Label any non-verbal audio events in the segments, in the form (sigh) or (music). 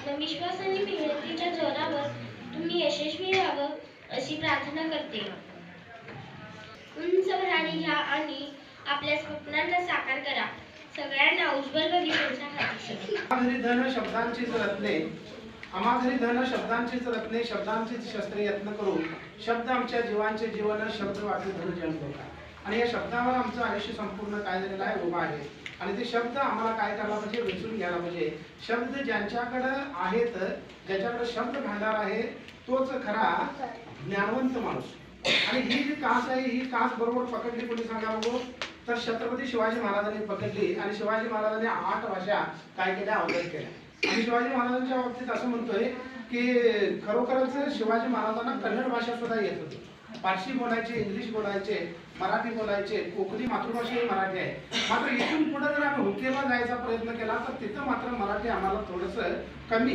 आत्मविश्वास आणि मेहनतीच्या जोरावर तुम्ही यशस्वी व्हावं अशी प्रार्थना करते. उंच भरारी घ्या आणि आपल्या स्वप्नांना साकार करा. सगळ्यांना उज्ज्वल भविष्याच्या हाती. घरी धन शब्दांचीच रत्ने आम्हा घरी धन शब्दांचीच रत्ने शब्दांचीच शस्त्रे यत्न करू शब्द आमच्या जीवांचे जीवन शब्द वाटू धन जन्म आणि या शब्दावर आमचं आयुष्य संपूर्ण काय झालेलं आहे उभा आहे. आणि ते शब्द आम्हाला काय करायला पाहिजे? वेचून घ्यायला पाहिजे. शब्द ज्यांच्याकडं आहेत ज्याच्याकडे शब्द भांडार आहे तोच खरा ज्ञानवंत माणूस. आणि ही जी कास आहे ही कास बरोबर पकडली कोणी सांगा बघू? तर छत्रपती शिवाजी महाराजांनी पकडली आणि शिवाजी महाराजांनी आठ भाषा काय केल्या? अवगत केल्या. आणि शिवाजी महाराजांच्या बाबतीत असं म्हणतोय की खरोखरच शिवाजी महाराजांना कन्नड भाषा सुद्धा येत होती. पारशी बोलायचे इंग्लिश बोलायचे मराठी बोलायचे कोकणी मातृभाषा ही मराठी आहे. मात्र इथून पुढे जर आम्ही हुकेला जायचा प्रयत्न केला तर तिथं मात्र मराठी आम्हाला थोडंसं कमी.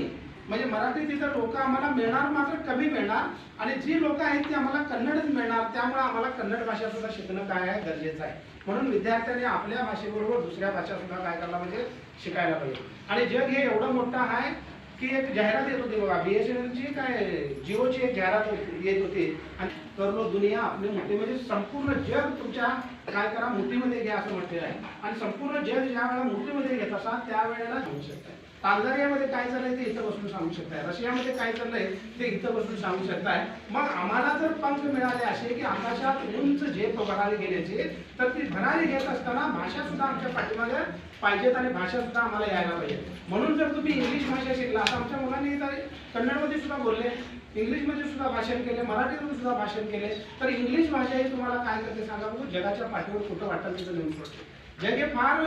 म्हणजे मराठी तिथं लोक आम्हाला मिळणार मात्र कमी मिळणार. आणि जी लोक आहेत ती आम्हाला कन्नडच मिळणार. त्यामुळे आम्हाला कन्नड भाषा सुद्धा शिकणं काय आहे? गरजेचं आहे. म्हणून विद्यार्थ्यांनी आपल्या भाषेबरोबर दुसऱ्या भाषा सुद्धा काय करायला पाहिजे? शिकायला पाहिजे. आणि जग हे एवढं मोठं आहे की एक जाहिरात येत होती बघा बीएसएनएलची काय जिओची एक जाहिरात येत होती. आणि करो दुनिया आपली मोठी म्हणजे संपूर्ण जग तुमच्या काय करा मुठीमध्ये घ्या असं म्हटलेलं आहे. आणि संपूर्ण जग ज्या वेळेला मुठीमध्ये घेत असा त्यावेळेला घेऊ शकतात तांजानियामध्ये काय चाललंय ते इथं बसून सांगू शकताय. रशियामध्ये काय चाललंय ते इथं बसून सांगू शकताय. मग आम्हाला जर पंख मिळाले असे की आकाशात उंच झेप भरारी घेण्याची तर ती भरारी घेत असताना भाषा सुद्धा आमच्या पाठीमागे पाहिजेत आणि भाषा सुद्धा आम्हाला यायला पाहिजे. म्हणून जर तुम्ही इंग्लिश भाषा शिकला असं आमच्या मुलांनी तर कन्नडमध्ये सुद्धा बोलले इंग्लिशमध्ये सुद्धा भाषण केले मराठीमध्ये सुद्धा भाषण केले तर इंग्लिश भाषा ही तुम्हाला काय करते सांगा बघू जगाच्या पाठीवर कुठं वाटेल तिथं नेऊन सोडते जग हे फार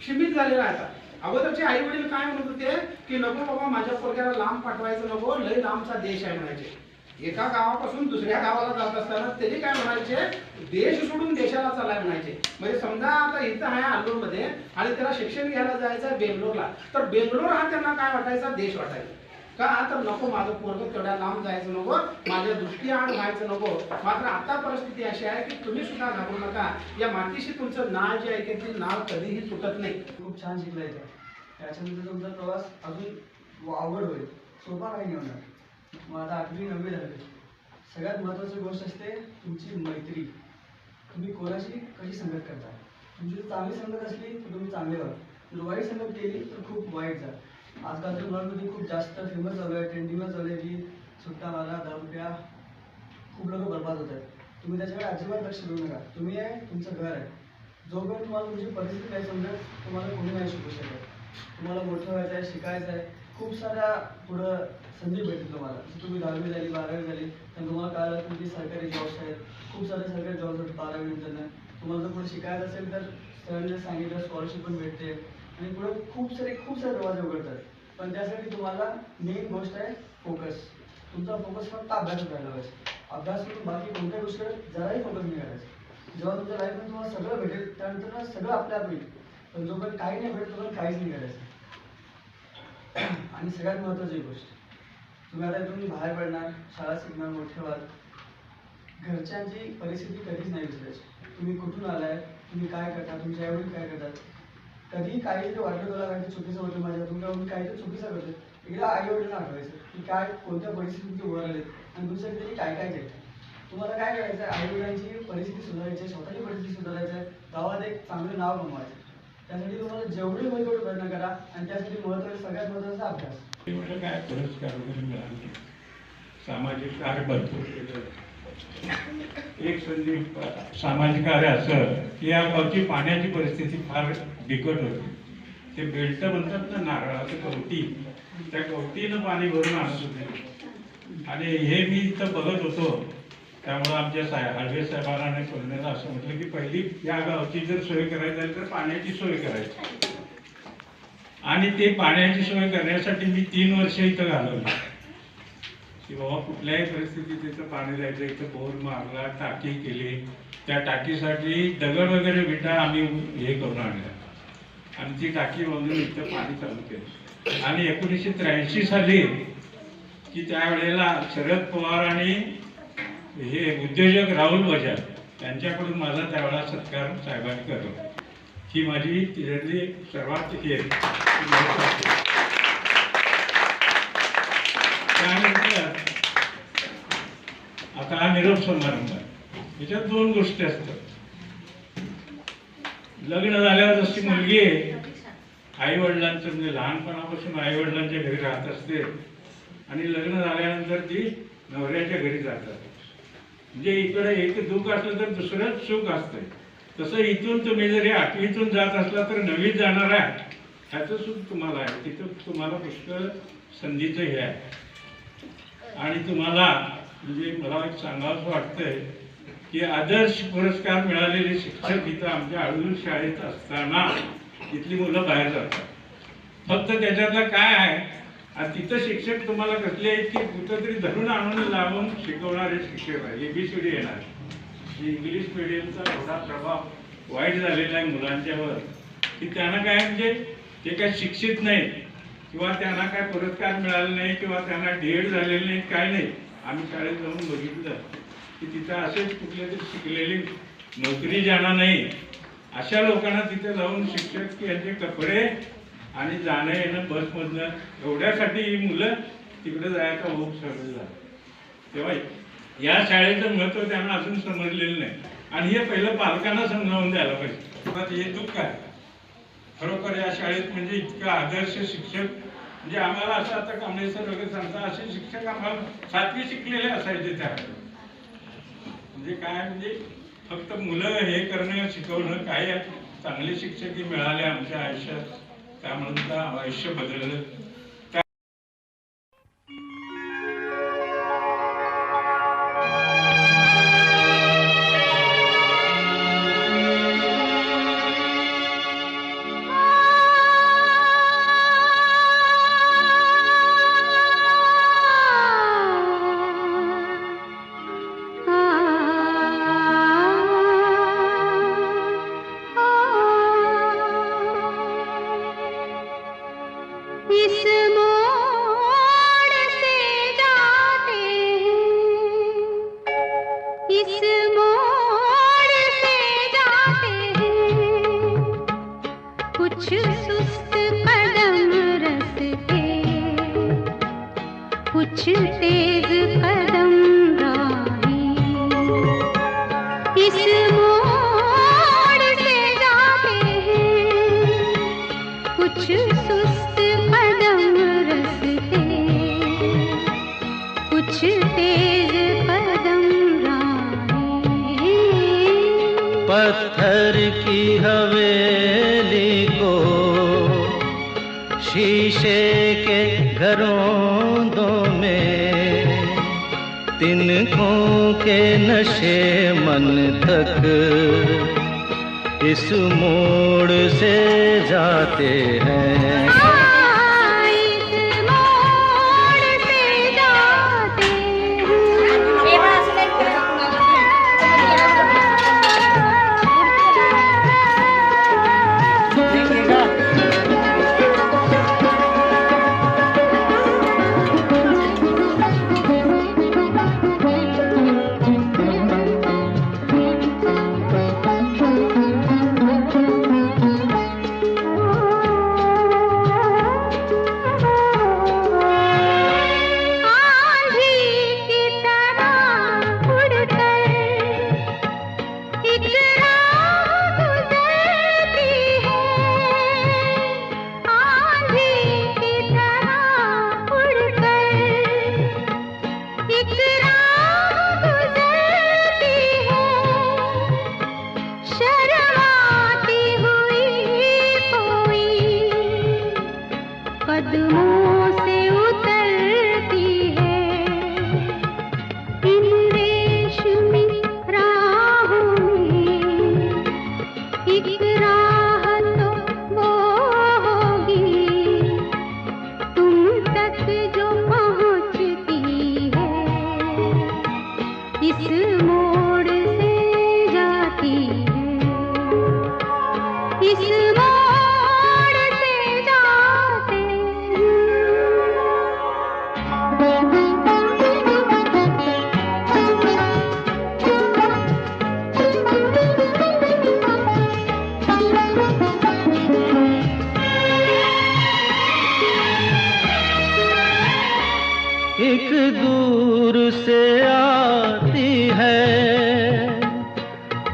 क्षिमित झालेलं आहे आता. अगोदरचे आई वडील काय म्हणत होते की नको बाबा माझ्या पोरग्याला लांब पाठवायचं नको लय लांबचा देश आहे म्हणायचे. एका गावापासून दुसऱ्या गावाला जात असताना त्यांनी काय म्हणायचे देश सोडून देशाला चालाय म्हणायचे. म्हणजे समजा आता इथं आहे अल्लूरमध्ये आणि त्याला शिक्षण घ्यायला जायचं बेंगलोरला. तर बेंगलोर हा त्यांना काय वाटायचा? देश वाटायचा. का? तर नको माझं पोरग तेवढ्या लांब जायचं नको माझ्या दृष्टी आड व्हायचं नको. मात्र आता परिस्थिती अशी आहे की तुम्ही सुद्धा घाबरू नका. या मातीशी तुमचं नाव जे आहे की ते नाव कधीही तुटत नाही. खूप छान शिकला त्याच्यानंतर तुमचा प्रवास अजून अवघड होईल. सोपा काही नाही होणार मग आता आठवी नववी झाली. सगळ्यात महत्त्वाची गोष्ट असते तुमची मैत्री. तुम्ही कोणाशी कशी संगत करता? तुमची जर चांगली संगत असली तर तुम्ही चांगले व्हा. जर वाईट संगत केली तर खूप वाईट जा. आजकालच्या मुलांमध्ये खूप जास्त फेमस झालं आहे ट्रेंडिंगवर झालं आहे की सुट्टा मारा दारू खूप लोक बर्बाद होत आहेत. तुम्ही त्याच्याकडे अजिबात लक्ष देऊ नका. तुम्ही आहे तुमचं घर आहे. जोपर्यंत तुम्हाला तुमची परिस्थिती नाही समजत तुम्हाला कोणी नाही शिकू शकत. तुम्हाला मोठं व्हायचं आहे शिकायचं आहे. खूप साऱ्या पुढं संधी भेटेल तुम्हाला. जसं तुम्ही दहावी झाली बारावी झाली तर तुम्हाला कळालं तुमची सरकारी जॉब्स आहेत. खूप सारे सरकारी जॉब्स आहेत बारावी नंतर तुम्हाला जर पुढे शिकायचं असेल तर सरांनी सांगितलं स्कॉलरशिप पण भेटते. आणि पुढे खूप सारे खूप सारे दरवाजे उघडतात. पण त्यासाठी तुम्हाला मेन गोष्ट आहे फोकस तुमचा फोकस फक्त अभ्यास करायला पाहिजे अभ्यास करून बाकी कोणत्या गोष्टीवर जराही फोकस नाही करायचं. जेव्हा तुमच्या लाईफमध्ये तुम्हाला सगळं भेटेल त्यानंतर सगळं आपल्या होईल. पण जोपर्यंत काही नाही भेटेल तोपर्यंत काहीच नाही करायचं. (clears throat) आणि सगळ्यात महत्त्वाची गोष्ट तुम्ही आता तुम्ही बाहेर पडणार शाळा शिकणार मोठे व्हाल. घरच्यांची परिस्थिती कधीच नाही विसरायची. तुम्ही कुठून आलाय तुम्ही काय करता तुमच्या आईवडील काय करतात? कधी काही जर वाटलं तुला काही चुकीचं होतं माझ्या तुमच्या मी काहीतरी चुकीचं करतो इकडे आई वडिलांना आठवायचं की काय कोणत्या परिस्थितीत उभं राहिले आणि दुसऱ्या तरी काय काय केलं. तुम्हाला काय करायचं आहे? आई वडिलांची परिस्थिती सुधारायची आहे स्वतःची परिस्थिती सुधारायची आहे गावात एक चांगलं नाव कमवायचं त्यासाठी तुम्हाला जेवढे होईल तेवढे प्रयत्न करा आणि त्यासाठी महत्त्वाचा सगळ्यात महत्त्वाचा अभ्यास. काय पुरस्कार वगैरे मिळाले सामाजिक कार्य भरपूर एक संधी सामाजिक कार्य असं की या गावची पाण्याची परिस्थिती फार बिकट होती. ते बेल्ट म्हणतात ना नारळाचं गवती त्या गवतीनं पाणी भरून आणत होते. आणि हे मी इथं बघत होतो. त्यामुळं आमच्या साहेब हळवे साहेबांना आणि असं म्हटलं की पहिली या गावची जर सोय करायची झाली तर पाण्याची सोय करायची. आणि ते पाण्याची सोय करण्यासाठी मी तीन वर्ष इथं घालवली. की बाबा कुठल्याही परिस्थितीत इथं पाणी जायचं इथं बोर मारला टाकी केली त्या टाकीसाठी दगड वगैरे विटा आम्ही हे करून आणल्या. आणि ती टाकी बांधून इथं पाणी चालू केलं. आणि एकोणीसशे त्र्याऐंशी साली की त्यावेळेला शरद पवार आणि हे उद्योजक राहुल बजाज त्यांच्याकडून माझा त्यावेळेला सत्कार साहेबांनी करतो. ही माझी तिथली सर्वात हे निरोप समारंभ आहे याच्यात दोन गोष्टी असतात. लग्न झाल्यावर जशी मुलगी आई वडिलांचं म्हणजे लहानपणापासून आई वडिलांच्या घरी राहत असते आणि लग्न झाल्यानंतर ती नवऱ्याच्या घरी जातात म्हणजे इकडे एक दुःख असलं तर दुसरंच सुख असतंय. तसं इथून तुम्ही जरी आठवीतून जात असला तर नवीत जाणार आहे. ह्याचं सुख तुम्हाला आहे. तिथं तुम्हाला पुष्कळ संधीचं हे आहे. आणि तुम्हाला म्हणजे मला एक सांगावंसं वाटतंय की आदर्श पुरस्कार मिळालेले शिक्षक इथं आमच्या आळूर शाळेत असताना इथली मुलं बाहेर जातात. फक्त त्याच्यातलं काय आहे आणि तिथं शिक्षक तुम्हाला कसले आहेत की कुठंतरी धरून आणून लावून शिकवणारे शिक्षक आहे. एबीसीडी येणार. इंग्लिश मिडियमचा एवढा प्रभाव वाईट झालेला आहे मुलांच्यावर की त्यांना काय म्हणजे ते काय शिक्षित नाहीत किंवा त्यांना काय पुरस्कार मिळाले नाही किंवा त्यांना डेड झालेले नाही काय नाही आम्ही शाळेत जाऊन बघितलं की तिथं असेच कुठले तरी शिकलेले नोकरी जाणार नाही. अशा लोकांना तिथे जाऊन शिक्षक की यांचे कपडे आणि जाणं येणं बसमधनं एवढ्यासाठी ही मुलं तिकडे जायचा होप सगळं झाला. तेव्हा या शाळेचं महत्त्व त्यांना अजून समजलेलं नाही. आणि हे पहिलं पालकांना समजावून द्यायला पाहिजे. हे दुःख आहे. खरोखर या शाळेत म्हणजे इतका आदर्श शिक्षक म्हणजे आम्हाला असं आता कांबळे सर वगैरे सांगता असे शिक्षक आम्हाला सातवी शिकलेले असायचे त्यावेळेला म्हणजे काय म्हणजे फक्त मुलं हे करणं शिकवणं काय चांगले शिक्षक मिळाले आमच्या आयुष्यात. त्यामुळे सुद्धा आयुष्य बदललं. कुछ सुस्त कदम रसते कुछ तेज कदम राही। इस मोड़ से जाते हैं। कुछ सुस्त कदम रसते कुछ तेज कदम राही। पत्थर की हवेली के नशे मन तक इस मोड़ से जाते हैं।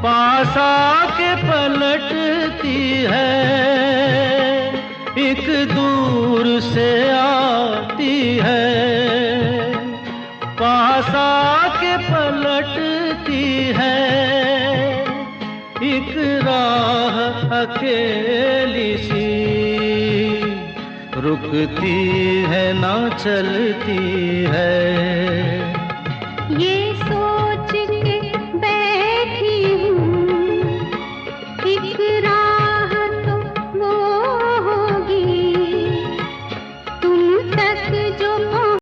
आके पलटती है। एक दूर से आती है। पास आके पलटती है। एक राह अकेली सी। रुकती है ना चलती है।